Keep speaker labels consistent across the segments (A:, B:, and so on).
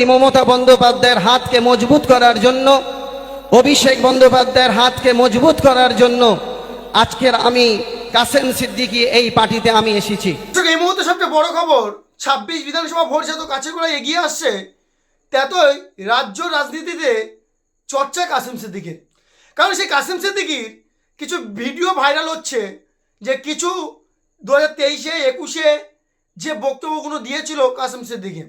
A: মমতা বন্দ্যোপাধ্যায়ের হাতকে মজবুত করার জন্য, অভিষেক বন্দ্যোপাধ্যায়ের হাতকে মজবুত করার জন্য আজকের আমি কাসেম সিদ্দিকী এই পার্টিতে আমি এসেছি।
B: এই মুহূর্তে সবচেয়ে বড় খবর, ছাব্বিশ বিধানসভা ভোট যত কাছে করে এগিয়ে আসছে, ততই রাজ্য রাজনীতিতে চর্চা কাসেম সিদ্দিকির। কারণ সেই কাসেম সিদ্দিকির কিছু ভিডিও ভাইরাল হচ্ছে যে কিছু দু হাজার তেইশে, একুশে যে বক্তব্যগুলো দিয়েছিল কাসেম সিদ্দিকি।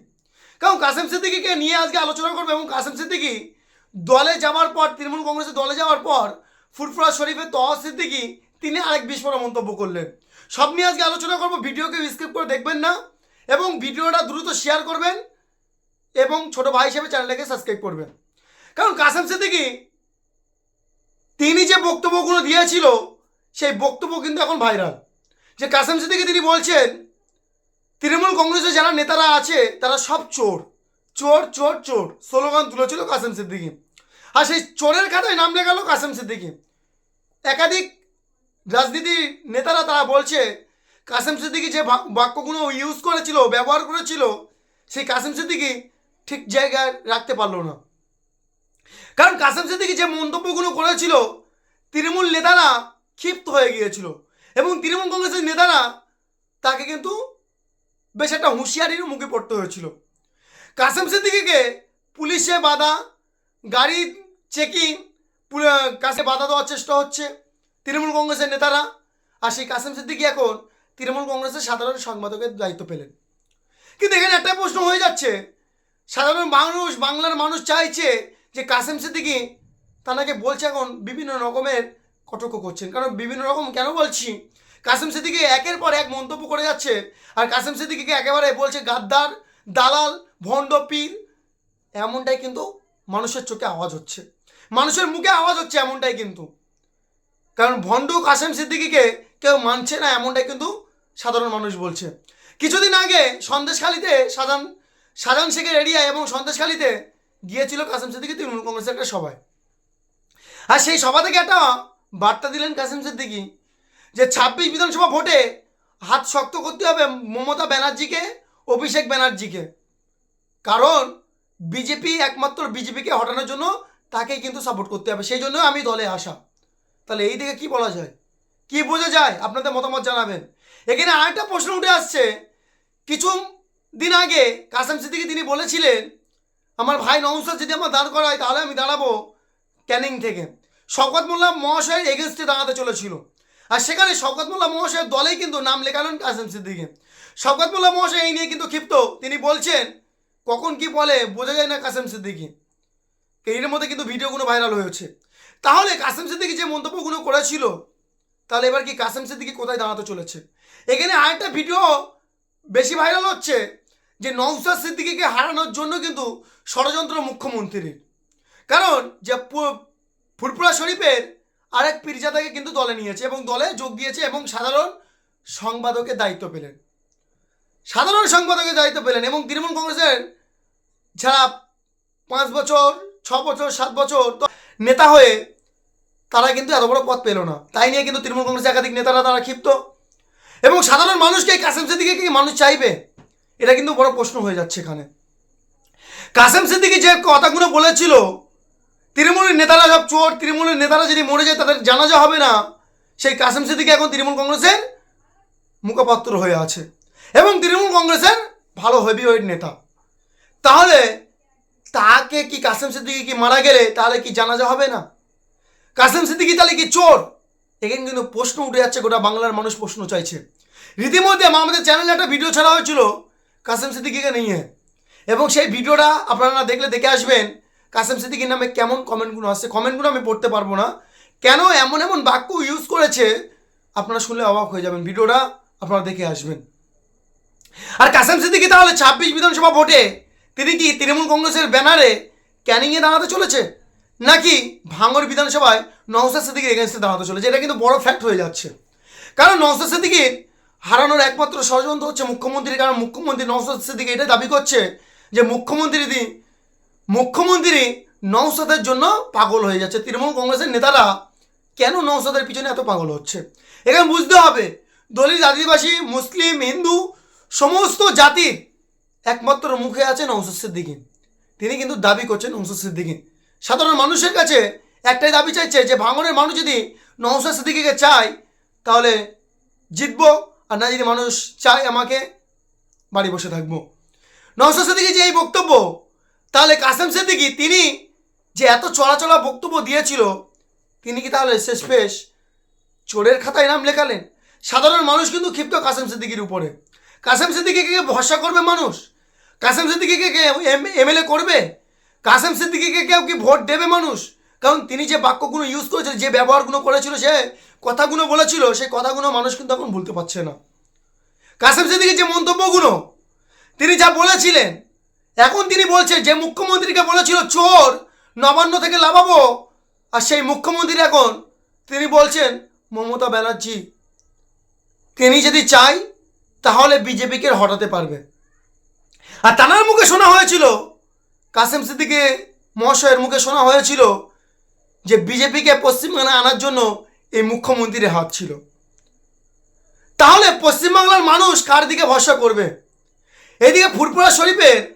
B: কারণ কাসিম সিদ্দিকিকে নিয়ে আজকে আলোচনা করবে এবং কাসেম সিদ্দিকি দলে যাওয়ার পর, তৃণমূল কংগ্রেসের দলে যাওয়ার পর, ফুরফুরা শরীফের তহ সিদ্দিকি তিনি আরেক বিস্ফোরণ মন্তব্য করলেন। সব নিয়ে আজকে আলোচনা করব, ভিডিওকে স্কিপ করে দেখবেন না এবং ভিডিওটা দ্রুত শেয়ার করবেন এবং ছোট ভাই হিসেবে চ্যানেলটাকে সাবস্ক্রাইব করবেন। কারণ কাসেম সিদ্দিকি, তিনি যে বক্তব্যগুলো দিয়েছিল, সেই বক্তব্য কিন্তু এখন ভাইরাল যে কাসেম সিদ্দিকি তিনি বলছেন তৃণমূল কংগ্রেসের যারা নেতারা আছে, তারা সব চোর। চোর চোর চোর। স্লোগান তুলেছিল কাসেম সিদ্দিকি। আর সেই চোরের খাতায় নাম লেখালো কাসেম সিদ্দিকি। একাধিক রাজনীতি নেতারা তারা বলছে, কাসেম সিদ্দিকি যে বাক্যগুলো ইউজ করেছিল, ব্যবহার করেছিল, সেই কাসেম সিদ্দিকি ঠিক জায়গায় রাখতে পারল না। কারণ কাসেম সিদ্দিকি যে মন্তব্যগুলো করেছিল, তৃণমূল নেতারা ক্ষিপ্ত হয়ে গিয়েছিল। এবং তৃণমূল কংগ্রেসের নেতারা তাকে কিন্তু বেশ একটা হুঁশিয়ারির মুখে পড়তে হয়েছিল। কাসেম সিদ্দিকিকে পুলিশে বাধা, গাড়ি চেকিং কাছে বাধা দেওয়ার চেষ্টা হচ্ছে তৃণমূল কংগ্রেসের নেতারা। আর সেই কাসেম সিদ্দিকি এখন তৃণমূল কংগ্রেসের সাধারণ সম্পাদকের দায়িত্ব পেলেন। কিন্তু এখানে একটা প্রশ্ন হয়ে যাচ্ছে, সাধারণ মানুষ, বাংলার মানুষ চাইছে যে কাসেম সিদ্দিকি তানাকে বলছে এখন বিভিন্ন রকমের কটক্ষ করছেন। কারণ বিভিন্ন রকম কেন বলছি? কাসেম সিদ্দিকি একের পর এক মন্তব্য করে যাচ্ছে আর কাসেম সিদ্দিকিকে একেবারে বলছে গাদ্দার, দালাল, ভণ্ড পীর। এমনটাই কিন্তু মানুষের চোখে আওয়াজ হচ্ছে। মানুষের মুখে আওয়াজ হচ্ছে এমনটাই কিন্তু। কারণ ভণ্ড কাসেম সিদ্দিকিকে কেউ মানছে না এমনটাই কিন্তু সাধারণ মানুষ বলছে। কিছুদিন আগে সন্দেশখালিতে সাজান সাজান শেখের এরিয়া এবং সন্দেশখালিতে গিয়েছিল কাসেম সিদ্দিকি তৃণমূল কংগ্রেসের একটা সভায়। আর সেই সভা থেকে একটা বার্তা দিলেন কাসেম সিদ্দিকি যে ছাব্বিশ বিধানসভা ভোটে হাত শক্ত করতে হবে মমতা ব্যানার্জিকে, অভিষেক ব্যানার্জিকে। কারণ বিজেপি একমাত্র বিজেপিকে হটানোর জন্য তাকেই কিন্তু সাপোর্ট করতে হবে, সেই জন্য আমি দলে আসা। তাহলে এই দিকে কি বলা যায়? কি বোঝা যায়? আপনাদের মতামত জানাবেন। এখানে আরেকটা প্রশ্ন উঠে আসছে। কিছু দিন আগে কাসেম সিদ্দিকি তিনি বলেছিলেন, আমার ভাই নৌসাদ যদি আমার দাঁড় করায় তাহলে আমি দাঁড়াবো ক্যানিং থেকে। শওকত মোল্লা মহাশয়ের এগেনস্টে দাঁড়াতে চলেছিল। আর সেখানে শওকত মোল্লা মহাশয়ের দলেই কিন্তু নাম লেখালেন কাসেম সিদ্দিকি। শওকত মোল্লা মহাশয় এই নিয়ে কিন্তু ক্ষিপ্ত। তিনি বলছেন, কখন কি বলে, বোঝা যায় না কাসেম সিদ্দিকি। এর মধ্যে কিন্তু ভিডিওগুলো ভাইরাল হয়েছে। তাহলে কাসেম সিদ্দিকি যে মন্তব্যগুলো করেছিল, তাহলে এবার কি কাসেম সিদ্দিকি কোথায় দাঁড়াতে চলেছে? এখানে আরেকটা ভিডিও বেশি ভাইরাল হচ্ছে, যে নৌসাদ সিদ্দিকিকে হারানোর জন্য কিন্তু ষড়যন্ত্র মুখ্যমন্ত্রীর। কারণ, যে ফুরপুরা শরীফের আরেক পীরজাদাকে কিন্তু দলে নিয়েছে এবং দলে যোগ দিয়েছে এবং সাধারণ সংবাদকের দায়িত্ব পেলেন। সাধারণ সংবাদকের দায়িত্ব পেলেন এবং তৃণমূল কংগ্রেসের যারা পাঁচ বছর, ছ বছর, সাত বছর তো নেতা হয়ে তারা কিন্তু এত বড় পদ পেল না। তাই নিয়ে কিন্তু তৃণমূল কংগ্রেসের একাধিক নেতারা তারা ক্ষিপ্ত। এবং সাধারণ মানুষকে কাসেম সিদ্দিকে কি মানুষ চাইবে? এটা কিন্তু বড় প্রশ্ন হয়ে যাচ্ছে এখানে। কাসেম সিদ্দিকি যে কথাগুলো বলেছিল তৃণমূলের নেতারা সব চোর, তৃণমূলের নেতারা যদি মরে যায় তাদের জানাজা হবে না। সেই কাসেম সিদ্দিকি এখন তৃণমূল কংগ্রেসের মুখপাত্র হয়ে আছে। এবং তৃণমূল কংগ্রেসের ভালো হেভিওয়েট নেতা। তাহলে তাকে কি কাসেম সিদ্দিকি কি মারা গেলে তাহলে কি জানাজা হবে না? কাসেম সিদ্দিকি তাহলে কি চোর? এখানে কিন্তু প্রশ্ন উঠে যাচ্ছে, গোটা বাংলার মানুষ প্রশ্ন চাইছে। রীতিমধ্যে আমাদের চ্যানেলে একটা ভিডিও ছাড়া হয়েছিল কাসেম সিদ্দিকিকে নিয়ে। এবং সেই ভিডিওটা আপনারা দেখলে দেখে আসবেন কাসেম সিদ্দিকির নামে কেমন কমেন্টগুলো আসছে? কমেন্টগুলো আমি পড়তে পারব না। কেন এমন এমন বাক্য ইউজ করেছে? আপনারা শুনলে অবাক হয়ে যাবেন। ভিডিওটা আপনারা দেখে আসবেন। আর কাসেম সিদ্দিকি তাহলে ছাব্বিশ বিধানসভা ভোটে তিনি কি তৃণমূল কংগ্রেসের ব্যানারে ক্যানিংয়ে দাঁড়াতে চলেছে? নাকি ভাঙর বিধানসভায় নওসাদ সিদ্দিকির এগেনস্টে দাঁড়াতে চলেছে? এটা কিন্তু বড় ফ্যাক্ট হয়ে যাচ্ছে। কারণ নওসাদ সিদ্দিকির হারানোর একমাত্র ষড়যন্ত্র হচ্ছে মুখ্যমন্ত্রী। কারণ মুখ্যমন্ত্রী নওসাদ সিদ্দিকি এটাই দাবি করছে যে মুখ্যমন্ত্রী দি মুখ্যমন্ত্রী নওসাদের জন্য পাগল হয়ে যাচ্ছে। তৃণমূল কংগ্রেসের নেতারা কেন নওসাদের পিছনে এত পাগল হচ্ছে? এখানে বুঝতে হবে, দলিত আদিবাসী, মুসলিম, হিন্দু, সমস্ত জাতির একমাত্র মুখে আছে নওসাদ সিদ্দিকি। তিনি কিন্তু দাবি করছেন নৌসাদ সিদ্দিকি। সাধারণ মানুষের কাছে একটাই দাবি চাইছে যে, ভাঙনের মানুষ যদি নৌসাদ সিদ্দিকিকে চায়, তাহলে জিতবো, আর না যদি মানুষ চায় আমাকে, বাড়ি বসে থাকব। নৌসাদ সিদ্দিকি যে এই বক্তব্য তাহলে কাসেম সিদ্দিকি, তিনি যে এত চলাচলা বক্তব্য দিয়েছিল, তিনি কি তাহলে শেষ পেশ? চোরের খাতায় নাম লেখালেন? সাধারণ মানুষ কিন্তু ক্ষিপ্ত কাসেম সিদ্দিকির উপরে। কাসেম সিদ্দিকিকে ভরসা করবে মানুষ? কাসেম সিদ্দিকিকে এমএলএ করবে? কাসেম সিদ্দিকিকে কেউ কি ভোট দেবে মানুষ? কারণ তিনি যে বাক্যগুলো ইউজ করেছিল যে ব্যবহারগুলো করেছিল, সে কথাগুলো বলেছিল, সেই কথাগুলো মানুষ কিন্তু এখন ভুলতে পারছে না। কাসেম সিদ্দিকির যে মন্তব্যগুলো, তিনি যা বলেছিলেন এখন তিনি বলছে যে মুখ্যমন্ত্রীকে বলেছিল, চোর, নবান্ন থেকে লাভাবো। আর সেই মুখ্যমন্ত্রী এখন তিনি বলছেন, মমতা ব্যানার্জি, তিনি যদি চাই, তাহলে বিজেপিকে হটাতে পারবে। আর তানার মুখে শোনা হয়েছিল, কাসেম সিদ্দিকে মহাশয়ের মুখে শোনা হয়েছিল যে বিজেপিকে পশ্চিমবাংলায় আনার জন্য এই মুখ্যমন্ত্রীর হাত ছিল। তাহলে পশ্চিমবাংলার মানুষ কার দিকে ভরসা করবে? এদিকে ফুরপুরা শরীফের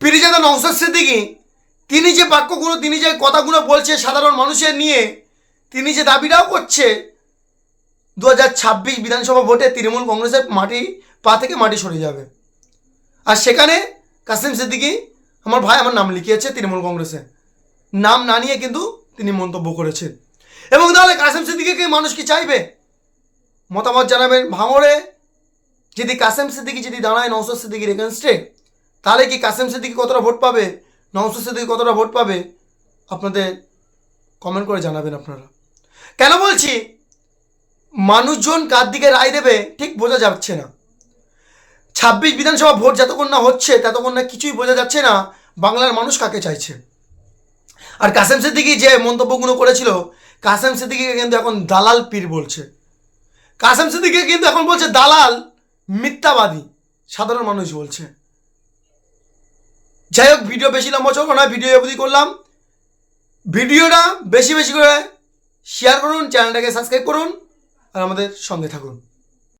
B: পিরিজাদা নৌসাদ সিদ্দিকি, তিনি যে বাক্যগুলো, তিনি যে কথাগুলো বলছে সাধারণ মানুষের নিয়ে, তিনি যে দাবিটাও করছে দু হাজার ছাব্বিশ বিধানসভা ভোটে তৃণমূল কংগ্রেসের মাটি, পা থেকে মাটি সরে যাবে। আর সেখানে কাসিম সিদ্দিকি, আমার ভাই আমার নাম লিখিয়েছে তৃণমূল কংগ্রেসে। নাম না নিয়ে কিন্তু তিনি মন্তব্য করেছেন। এবং তাহলে কাসিম সিদ্দিকিকে মানুষ কি চাইবে? মতামত জানাবেন ভাঙড়ে। যদি কাসেম সিদ্দিকি যদি দাঁড়ায় নৌসদ সিদ্দিকির এগেনস্টে তাহলে কি কাসেম সিদ্দিকি কতটা ভোট পাবে? নৌসদ সিদ্দিকি কতটা ভোট পাবে? আপনাদের কমেন্ট করে জানাবেন আপনারা। কেন বলছি? মানুষজন কার দিকে রায় দেবে ঠিক বোঝা যাচ্ছে না। ছাব্বিশ বিধানসভা ভোট যতক্ষণ না হচ্ছে, ততক্ষণ না কিছুই বোঝা যাচ্ছে না বাংলার মানুষ কাকে চাইছে। আর কাসেম সিদ্দিকি যে মন্তব্যগুলো করেছিল, কাসেম সিদ্দিকিকে কিন্তু এখন দালাল পীর বলছে। কাসেম সিদ্দিকি কিন্তু এখন বলছে দালাল মিথ্যাবাদী, সাধারণ মানুষ বলছে। যাই হোক ভিডিও বেশি লম্বা চলবো না ভিডিও অবধি করলাম। ভিডিওটা বেশি বেশি করে শেয়ার করুন চ্যানেলটাকে সাবস্ক্রাইব করুন, আর আমাদের সঙ্গে থাকুন।